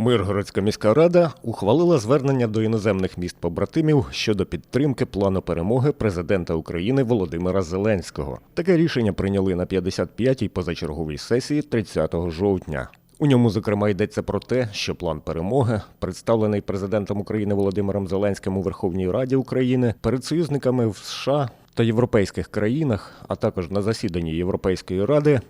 Миргородська міська рада ухвалила звернення до іноземних міст побратимів щодо підтримки плану перемоги президента України Володимира Зеленського. Таке рішення прийняли на 55-й позачерговій сесії 30 жовтня. У ньому, зокрема, йдеться про те, що план перемоги, представлений президентом України Володимиром Зеленським у Верховній Раді України, перед союзниками в США та європейських країнах, а також на засіданні Європейської ради,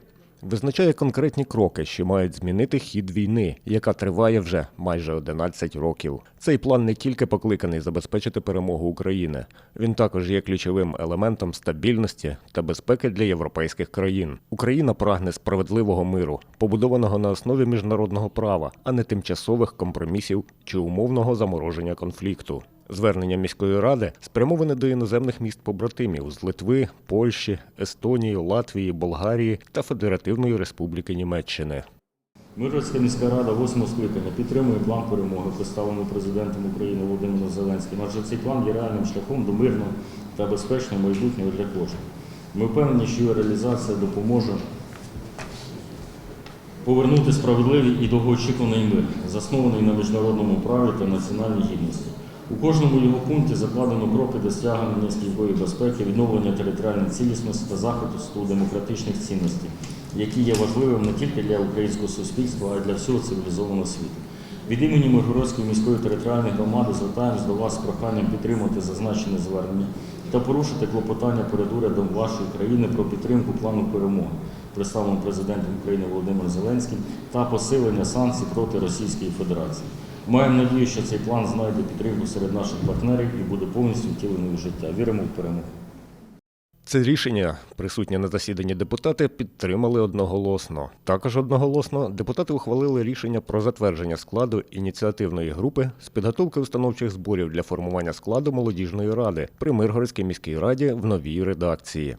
визначає конкретні кроки, що мають змінити хід війни, яка триває вже майже 11 років. Цей план не тільки покликаний забезпечити перемогу України, він також є ключовим елементом стабільності та безпеки для європейських країн. Україна прагне справедливого миру, побудованого на основі міжнародного права, а не тимчасових компромісів чи умовного замороження конфлікту. Звернення міської ради спрямоване до іноземних міст побратимів з Литви, Польщі, Естонії, Латвії, Болгарії та Федеративної Республіки Німеччини. Миргородська міська рада восьмого скликання підтримує план перемоги, представлений президентом України Володимиром Зеленським. Адже цей план є реальним шляхом до мирного та безпечного майбутнього для кожного. Ми впевнені, що його реалізація допоможе повернути справедливий і довгоочікуваний мир, заснований на міжнародному праві та національній гідності. У кожному його пункті закладено кроки до стягнення стійкої безпеки, відновлення територіальної цілісності та захисту демократичних цінностей, які є важливим не тільки для українського суспільства, а й для всього цивілізованого світу. Від імені Миргородської міської територіальної громади звертаємось до вас з проханням підтримати зазначене звернення та порушити клопотання перед урядом вашої країни про підтримку плану перемоги, представленого президентом України Володимиром Зеленським, та посилення санкцій проти Російської Федерації. Маємо надію, що цей план знайде підтримку серед наших партнерів і буде повністю втілений у життя. Віримо в перемогу. Це рішення присутні на засіданні депутати підтримали одноголосно. Також одноголосно депутати ухвалили рішення про затвердження складу ініціативної групи з підготовки установчих зборів для формування складу молодіжної ради при Миргородській міській раді в новій редакції.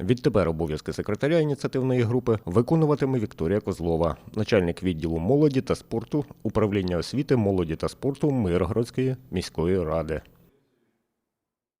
Відтепер обов'язки секретаря ініціативної групи виконуватиме Вікторія Козлова, начальник відділу молоді та спорту управління освіти, молоді та спорту Миргородської міської ради.